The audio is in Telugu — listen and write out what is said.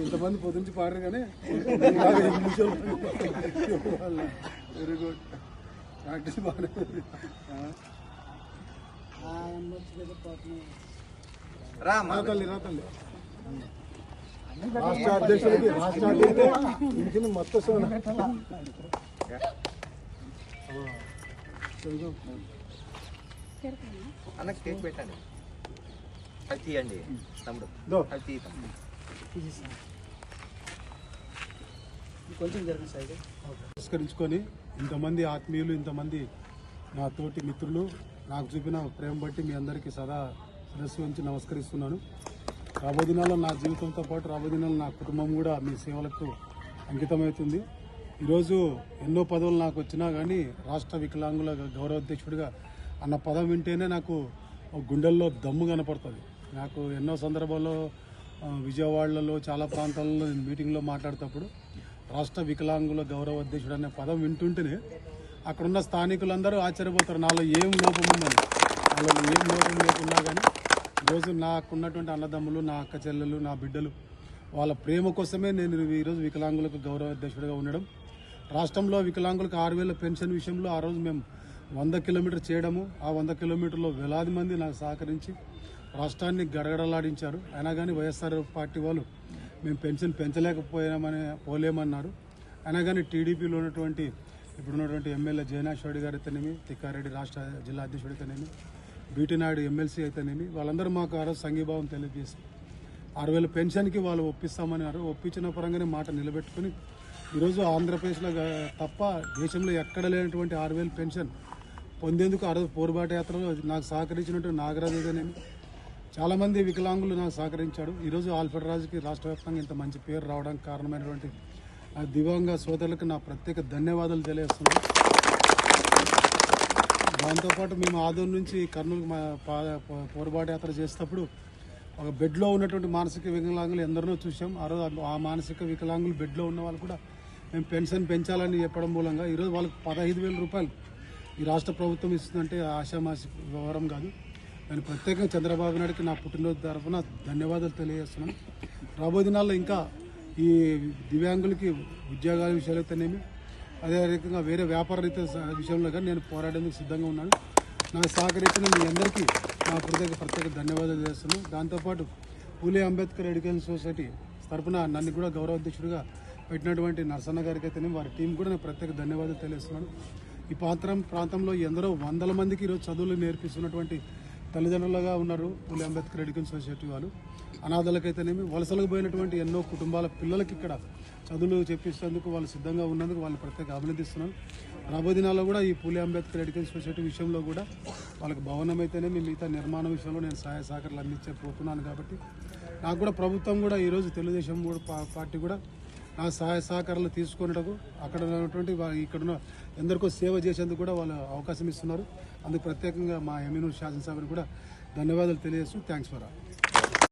ఇంతమంది పొద్దుంచి పాడరు కానీ వెరీ గుడ్ ప్రాక్టీస్ బాగా రా రా తల్లి రా తల్లి. రాష్ట్ర అధ్యక్షుడికి రాష్ట్ర అధ్యక్షుడు మొత్తం. అన్నకి కేక్ పెట్టండి. అది తీయండి తమ్ముడు. అది తీద్దాం పురస్కరించుకొని ఇంతమంది ఆత్మీయులు ఇంతమంది నా తోటి మిత్రులు నాకు చూపిన ప్రేమ బట్టి మీ అందరికీ సదా శిరస్సు ఉంచి నమస్కరిస్తున్నాను. రాబో దినాల్లో నా జీవితంతో పాటు రాబో దినాల్లో నా కుటుంబం కూడా మీ సేవలకు అంకితమవుతుంది. ఈరోజు ఎన్నో పదవులు నాకు వచ్చినా కానీ రాష్ట్ర వికలాంగుల గౌరవాధ్యక్షుడిగా అన్న పదం వింటేనే నాకు గుండెల్లో దమ్ము కనపడుతుంది. నాకు ఎన్నో సందర్భాల్లో విజయవాడలో విజయవాడలలో చాలా ప్రాంతాలలో నేను మీటింగ్లో మాట్లాడేటప్పుడు రాష్ట్ర వికలాంగుల గౌరవ అధ్యక్షుడు అనే పదం వింటుంటేనే అక్కడున్న స్థానికులందరూ ఆశ్చర్యపోతారు. నాలో ఏం లోపం ఉందని. నాలో ఏం లోపం లేకున్నా కానీ రోజు నాకున్నటువంటి అన్నదమ్ములు నా అక్క చెల్లెలు నా బిడ్డలు వాళ్ళ ప్రేమ కోసమే నేను ఈరోజు వికలాంగులకు గౌరవ అధ్యక్షుడిగా ఉండడం. రాష్ట్రంలో వికలాంగులకు ఆరు వేల పెన్షన్ విషయంలో ఆ రోజు మేము వంద కిలోమీటర్ చేయడము. ఆ వంద కిలోమీటర్లో వేలాది మంది నాకు సహకరించి రాష్ట్రాన్ని గడగడలాడించారు. అయినా కానీ వైఎస్ఆర్ పార్టీ వాళ్ళు మేము పెన్షన్ పెంచలేకపోయామని పోలేమన్నారు. అయినా కానీ టీడీపీలో ఉన్నటువంటి ఇప్పుడున్నటువంటి ఎమ్మెల్యే జయనాశ్వరి గారు అయితేనేమి తిక్కారెడ్డి రాష్ట్ర జిల్లా అధ్యక్షుడు అయితేనేమి బీటీ నాయుడు ఎమ్మెల్సీ అయితేనేమి వాళ్ళందరూ మాకు ఆ రోజు సంఘీభావం తెలియజేసి ఆరు వేల పెన్షన్కి వాళ్ళు ఒప్పిస్తామన్నారు ఒప్పించిన పరంగానే మాట నిలబెట్టుకుని ఈరోజు ఆంధ్రప్రదేశ్లో తప్ప దేశంలో ఎక్కడ లేనటువంటి ఆరు వేల పెన్షన్ పొందేందుకు ఆ రోజు పోరుబాట యాత్రలో నాకు సహకరించినటువంటి నాగరాజు అయితేనేమి చాలామంది వికలాంగులు నాకు సహకరించాడు ఈరోజు ఆల్ఫెడ్ రాజుకి రాష్ట్ర వ్యాప్తంగా ఇంత మంచి పేరు రావడానికి కారణమైనటువంటి ఆ దివ్యాంగ సోదరులకు నా ప్రత్యేక ధన్యవాదాలు తెలియజేస్తున్నాను. దాంతోపాటు మేము ఆదూరు నుంచి కర్నూలు మా పా- పోరుబాటు యాత్ర చేసేటప్పుడు ఒక బెడ్లో ఉన్నటువంటి మానసిక వికలాంగులు ఎందరినో చూసాం ఆ రోజు ఆ మానసిక వికలాంగులు బెడ్లో ఉన్న వాళ్ళు కూడా మేము పెన్షన్ పెంచాలని చెప్పడం మూలంగా ఈరోజు వాళ్ళకి పదహైదు వేల రూపాయలు ఈ రాష్ట్ర ప్రభుత్వం ఇస్తుందంటే ఆశామాసి వ్యవహారం కాదు. నేను ప్రత్యేకంగా చంద్రబాబు నాయుడుకి నా పుట్టినరోజు తరఫున ధన్యవాదాలు తెలియజేస్తున్నాను. రాబోయే దినాల్లో ఇంకా ఈ దివ్యాంగులకి ఉద్యోగాల విషయాలు అయితేనేమి అదే రకంగా వేరే వ్యాపార రీతి విషయంలో కానీ నేను పోరాడేందుకు సిద్ధంగా ఉన్నాను. నాకు సహకరించిన మీ అందరికీ నా ప్రత్యేక ప్రత్యేక ధన్యవాదాలు చేస్తున్నాను దాంతోపాటు పూలే అంబేద్కర్ ఎడ్యుకేషన్ సొసైటీ తరఫున నన్ను కూడా గౌరవ అధ్యక్షుడిగా పెట్టినటువంటి నరసన్న గారికి అయితేనే వారి టీం కూడా నేను ప్రత్యేక ధన్యవాదాలు తెలియజేస్తున్నాను ఈ ప్రాంతం ప్రాంతంలో ఎందరో వందల మందికి ఈరోజు చదువులు నేర్పిస్తున్నటువంటి తల్లిదండ్రులుగా ఉన్నారు పూలే అంబేద్కర్ ఎడ్యుకేషన్ సొసైటీ వాళ్ళు. అనాథలకైతేనేమి వలసలకు పోయినటువంటి ఎన్నో కుటుంబాల పిల్లలకి ఇక్కడ చదువులు చెప్పిస్తేందుకు వాళ్ళు సిద్ధంగా ఉన్నందుకు వాళ్ళు ప్రత్యేక అభినందిస్తున్నాను. రాబోయే దినాల్లో కూడా ఈ పూలే అంబేద్కర్ ఎడ్యుకేషన్ సొసైటీ విషయంలో కూడా వాళ్ళకి భవనం అయితేనేమి మిగతా నిర్మాణ విషయంలో నేను సహాయ సహకారాలు అందించే పోతున్నాను కాబట్టి నాకు కూడా ప్రభుత్వం కూడా ఈరోజు తెలుగుదేశం కూడా పార్టీ కూడా నా సహాయ సహకారాలు తీసుకునేటకు అక్కడ ఉన్నటువంటి ఇక్కడున్న ఎందరికో సేవ చేసేందుకు కూడా వాళ్ళు అవకాశం ఇస్తున్నారు. అందుకు ప్రత్యేకంగా మా ఎమ్మెనూరు శాసనసభను కూడా ధన్యవాదాలు తెలియజేస్తూ థ్యాంక్స్ ఫర్ ఆల్